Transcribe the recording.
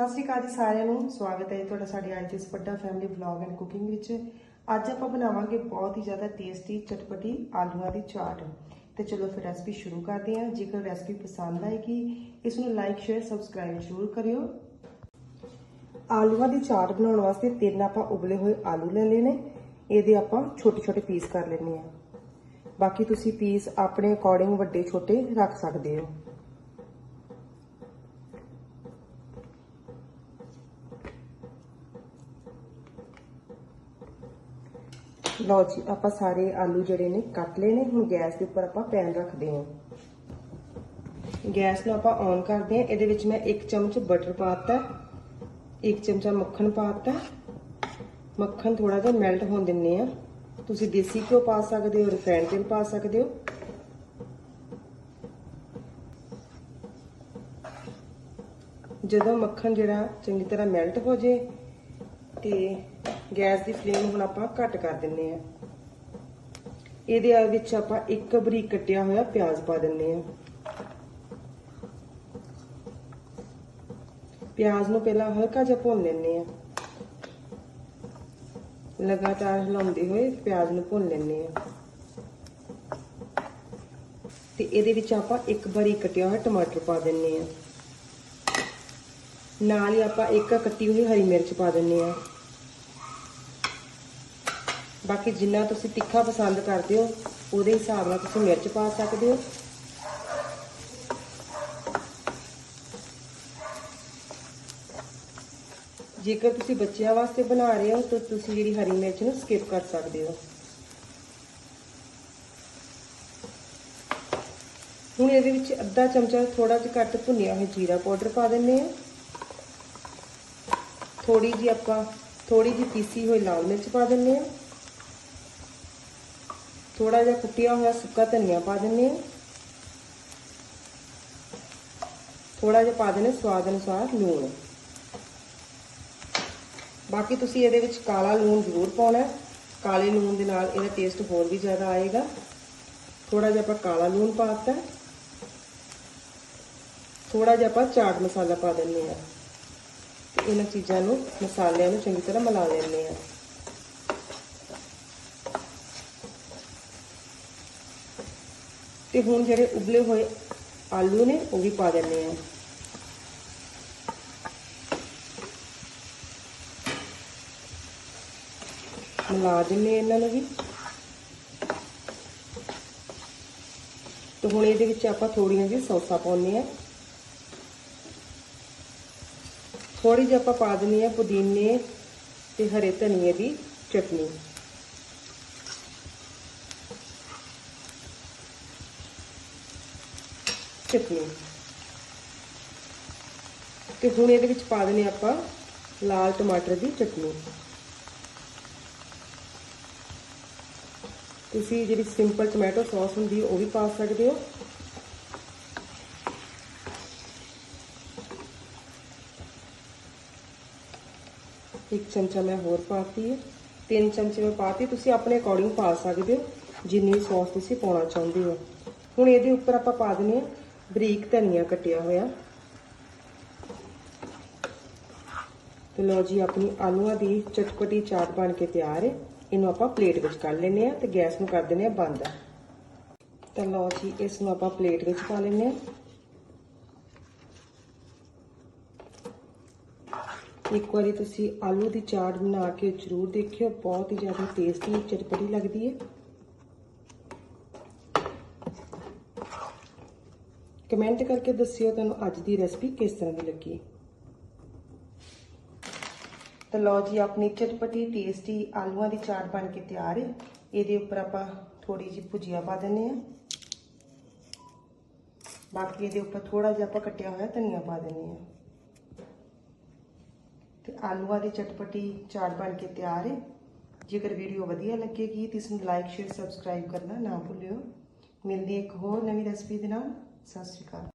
ਸਤਿ ਸ਼੍ਰੀ ਅਕਾਲ ਜੀ ਸਾਰਿਆਂ ਨੂੰ। ਸਵਾਗਤ ਹੈ ਜੀ ਤੁਹਾਡਾ ਸਾਡੇ ਅੱਜ ਦੇ ਇਸ ਵੱਡਾ ਫੈਮਿਲੀ ਵਲੌਗ ਐਂਡ ਕੁਕਿੰਗ ਵਿੱਚ। ਅੱਜ ਆਪਾਂ ਬਣਾਵਾਂਗੇ ਬਹੁਤ ਹੀ ਜ਼ਿਆਦਾ ਟੇਸਟੀ ਚਟਪਟੀ ਆਲੂਆਂ ਦੀ ਚਾਟ। ਤੇ ਚਲੋ ਫਿਰ ਰੈਸਪੀ ਸ਼ੁਰੂ ਕਰਦੇ ਹਾਂ। ਜੇਕਰ ਰੈਸਪੀ ਪਸੰਦ ਆਏਗੀ, ਇਸ ਨੂੰ ਲਾਈਕ ਸ਼ੇਅਰ ਸਬਸਕ੍ਰਾਈਬ ਜ਼ਰੂਰ ਕਰਿਓ। ਆਲੂਆਂ ਦੀ ਚਾਟ ਬਣਾਉਣ ਵਾਸਤੇ ਤਿੰਨ ਆਪਾਂ ਉਬਲੇ ਹੋਏ ਆਲੂ ਲੈ ਲਏ ਨੇ ਇਹਦੇ ਆਪਾਂ ਛੋਟੇ ਛੋਟੇ ਪੀਸ ਕਰ ਲੈਣੇ ਆ ਬਾਕੀ ਤੁਸੀਂ ਪੀਸ ਆਪਣੇ ਅਕੋਰਡਿੰਗ ਵੱਡੇ ਛੋਟੇ ਰੱਖ ਸਕਦੇ ਹੋ। ਲਓ ਜੀ, ਆਪਾਂ ਸਾਰੇ ਆਲੂ ਜਿਹੜੇ ਨੇ ਕੱਟ ਲਏ ਨੇ, ਹੁਣ ਗੈਸ ਦੇ ਉੱਪਰ ਆਪਾਂ ਪੈਨ ਰੱਖਦੇ ਹਾਂ। ਗੈਸ ਨੂੰ ਆਪਾਂ ਔਨ ਕਰਦੇ ਹਾਂ, ਇਹਦੇ ਵਿੱਚ ਮੈਂ 1 ਚਮਚ ਬਟਰ ਪਾਤਾ 1 ਚਮਚਾ ਮੱਖਣ ਪਾਤਾ ਮੱਖਣ ਥੋੜਾ ਜਿਹਾ ਮੈਲਟ ਹੋਣ ਦਿੰਨੇ ਆ ਤੁਸੀਂ ਦੇਸੀ ਘਿਓ ਪਾ ਸਕਦੇ ਹੋ ਰਿਫਾਈਨਡ ਤੇਲ ਪਾ ਸਕਦੇ ਹੋ। ਜਦੋਂ ਮੱਖਣ ਜਿਹੜਾ ਚੰਗੀ ਤਰ੍ਹਾਂ ਮੈਲਟ ਹੋ ਜੇ ਤੇ ਗੈਸ ਦੀ ਫਲੇਮ ਹੁਣ ਆਪਾਂ ਘੱਟ ਕਰ ਦਿੰਨੇ ਆ ਇਹਦੇ ਵਿੱਚ ਆਪਾਂ ਇੱਕ ਬਰੀਕ ਕੱਟਿਆ ਹੋਇਆ ਪਿਆਜ਼ ਪਾ ਦਿੰਨੇ ਆ ਪਿਆਜ਼ ਨੂੰ ਪਹਿਲਾਂ ਹਲਕਾ ਜਿਹਾ ਭੁੰਨ ਲੈਣੇ ਆ ਲਗਾਤਾਰ ਹਿਲਾਉਂਦੇ ਹੋਏ ਪਿਆਜ਼ ਨੂੰ ਭੁੰਨ ਲੈਣੇ ਆ ਤੇ ਇਹਦੇ ਵਿੱਚ ਆਪਾਂ ਇੱਕ ਬਰੀਕ ਕੱਟਿਆ ਹੋਇਆ ਟਮਾਟਰ ਪਾ ਦਿੰਨੇ ਆ ਨਾਲ ਹੀ ਆਪਾਂ ਇੱਕ ਕੱਟੀ ਹੋਈ ਹਰੀ ਮਿਰਚ ਪਾ ਦਿੰਨੇ ਆ ਬਾਕੀ ਜਿੰਨਾ ਤੁਸੀਂ ਤਿੱਖਾ ਪਸੰਦ ਕਰਦੇ ਹੋ, ਉਹਦੇ ਹਿਸਾਬ ਨਾਲ ਤੁਸੀਂ ਮਿਰਚ ਪਾ ਸਕਦੇ ਹੋ। ਜੇਕਰ ਤੁਸੀਂ ਬੱਚਿਆਂ ਵਾਸਤੇ ਬਣਾ ਰਹੇ ਹੋ, ਤਾਂ ਤੁਸੀਂ ਜਿਹੜੀ ਹਰੀ ਮਿਰਚ ਨੂੰ ਸਕਿਪ ਕਰ ਸਕਦੇ ਹੋ। ਹੁਣ ਇਹਦੇ ਵਿੱਚ ਅੱਧਾ ਚਮਚਾ ਥੋੜਾ ਜਿਹਾ ਘੱਟ ਭੁੰਨਿਆ ਹੋਇਆ ਜੀਰਾ ਪਾਊਡਰ ਪਾ ਦਿੰਨੇ ਆ ਥੋੜੀ ਜੀ ਆਪਾਂ ਥੋੜੀ ਜੀ ਪੀਸੀ ਹੋਈ ਲਾਲ ਮਿਰਚ ਪਾ ਦਿੰਨੇ ਆ ਥੋੜਾ ਜਿਹਾ ਕੁੱਟਿਆ ਹੋਇਆ ਸੁੱਕਾ ਧਨੀਆ ਪਾ ਦਿੰਨੇ ਆ ਥੋੜਾ ਜਿਹਾ ਪਾ ਦੇਣਾ ਸਵਾਦ ਅਨੁਸਾਰ ਲੂਣ। ਬਾਕੀ ਤੁਸੀਂ ਇਹਦੇ ਵਿੱਚ ਕਾਲਾ ਲੂਣ ਜ਼ਰੂਰ ਪਾਉਣਾ ਕਾਲੇ ਲੂਣ ਦੇ ਨਾਲ ਇਹਦਾ ਟੇਸਟ ਹੋਰ ਵੀ ਜ਼ਿਆਦਾ ਆਏਗਾ। ਥੋੜਾ ਜਿਹਾ ਆਪਾਂ ਕਾਲਾ ਲੂਣ ਪਾਤਾ ਥੋੜਾ ਜਿਹਾ ਆਪਾਂ ਚਾਟ ਮਸਾਲਾ ਪਾ ਦਿੰਨੇ ਆ ਇਹਨਾਂ ਚੀਜ਼ਾਂ ਨੂੰ ਮਸਾਲਿਆਂ ਨੂੰ ਚੰਗੀ ਤਰ੍ਹਾਂ ਮਿਲਾ ਲੈਣੇ ਆ ਤੇ ਹੁਣ ਜਿਹੜੇ ਉਬਲੇ ਹੋਏ ਆਲੂ ਨੇ, ਉਹ ਵੀ ਪਾ ਦਿੰਨੇ ਆ ਮਿਲਾ ਦਿੰਨੇ ਇਹਨਾਂ ਨੂੰ ਵੀ। ਤੇ ਹੁਣ ਇਹਦੇ ਵਿੱਚ ਆਪਾਂ ਥੋੜੀਆਂ ਜਿਹੀ ਸੌਸਾਂ ਪਾਉਣੇ ਆ ਥੋੜੀ ਜਿਹੀ ਆਪਾਂ ਪਾ ਦਿੰਨੀ ਆ ਪੁਦੀਨੇ ਤੇ ਹਰੇ ਧਨੀਏ ਦੀ ਚਟਨੀ। ਚਟਨੀ ਤੇ ਹੁਣ ਇਹਦੇ ਵਿੱਚ ਪਾ ਦਿੰਨੇ ਆਪਾਂ ਲਾਲ ਟਮਾਟਰ ਦੀ ਚਟਨੀ। ਤੁਸੀਂ ਜਿਹੜੀ ਸਿੰਪਲ ਟੋਮੈਟੋ ਸੌਸ ਹੁੰਦੀ ਉਹ ਵੀ ਪਾ ਸਕਦੇ ਹੋ। ਇੱਕ ਚਮਚਾ ਮੈਂ ਹੋਰ ਪਾਤੀ ਹੈ। ਤਿੰਨ ਚਮਚੇ ਮੈਂ ਪਾਤੀ, ਤੁਸੀਂ ਆਪਣੇ ਅਕੋਰਡਿੰਗ ਪਾ ਸਕਦੇ ਹੋ ਜਿੰਨੀ ਸੌਸ ਤੁਸੀਂ ਪਾਉਣਾ ਚਾਹੁੰਦੇ ਹੋ। ਹੁਣ ਇਹਦੇ ਉੱਪਰ ਆਪਾਂ ਪਾ ਦਿੰਨੇ ਆ ਬਰੀਕ ਧਨੀਆ ਕੱਟਿਆ ਹੋਇਆ। ਤੇ ਲੋ ਜੀ, ਆਪਣੀ ਆਲੂਆਂ ਦੀ ਚਟਪਟੀ ਚਾਟ ਬਣ ਕੇ ਤਿਆਰ ਹੈ। ਇਹਨੂੰ ਆਪਾਂ ਪਲੇਟ ਵਿੱਚ ਕੱਢ ਲੈਨੇ ਆ ਤੇ ਗੈਸ ਨੂੰ ਕਰ ਦਿੰਨੇ ਆ ਬੰਦ। ਤਾਂ ਲਓ ਜੀ ਇਸ ਨੂੰ ਆਪਾਂ ਪਲੇਟ ਵਿੱਚ ਪਾ ਲੈਨੇ ਆ ਇੱਕ ਵਾਰੀ ਤੁਸੀਂ ਆਲੂ ਦੀ ਚਾਟ ਬਣਾ ਕੇ ਜ਼ਰੂਰ ਦੇਖਿਓ, ਬਹੁਤ ਹੀ ਜ਼ਿਆਦਾ ਟੇਸਟੀ ਚਟਪਟੀ ਲੱਗਦੀ ਹੈ। ਕਮੈਂਟ ਕਰਕੇ ਦੱਸਿਓ ਤੁਹਾਨੂੰ ਅੱਜ ਦੀ ਰੈਸਪੀ ਕਿਸ ਤਰ੍ਹਾਂ ਦੀ ਲੱਗੀ। ਤਾਂ ਲਓ ਜੀ, ਆਪਣੀ ਚਟਪਟੀ ਟੇਸਟੀ ਆਲੂਆਂ ਦੀ ਚਾਟ ਬਣ ਕੇ ਤਿਆਰ ਹੈ। ਇਹਦੇ ਉੱਪਰ ਆਪਾਂ ਥੋੜੀ ਜਿਹੀ ਭੁਜੀਆ ਪਾ ਦਿੰਨੇ ਆ ਬਾਕੀ ਇਹਦੇ ਉੱਪਰ ਥੋੜਾ ਜਿਹਾ ਆਪਾਂ ਕੱਟਿਆ ਹੋਇਆ ਧਨੀਆ ਪਾ ਦਿੰਨੇ ਆ ਤੇ ਆਲੂਆਂ ਦੀ ਚਟਪਟੀ ਚਾਟ ਬਣ ਕੇ ਤਿਆਰ ਹੈ। ਜੇਕਰ ਵੀਡੀਓ ਵਧੀਆ ਲੱਗੇਗੀ ਤਾਂ ਇਸ ਨੂੰ ਲਾਈਕ ਸ਼ੇਅਰ ਸਬਸਕ੍ਰਾਈਬ ਕਰਨਾ ਨਾ ਭੁੱਲਿਓ। ਮਿਲਦੀ ਇੱਕ ਹੋਰ ਨਵੀਂ ਰੈਸਪੀ ਦੇ ਨਾਲ। ਸਤਿ ਸ਼੍ਰੀ ਅਕਾਲ।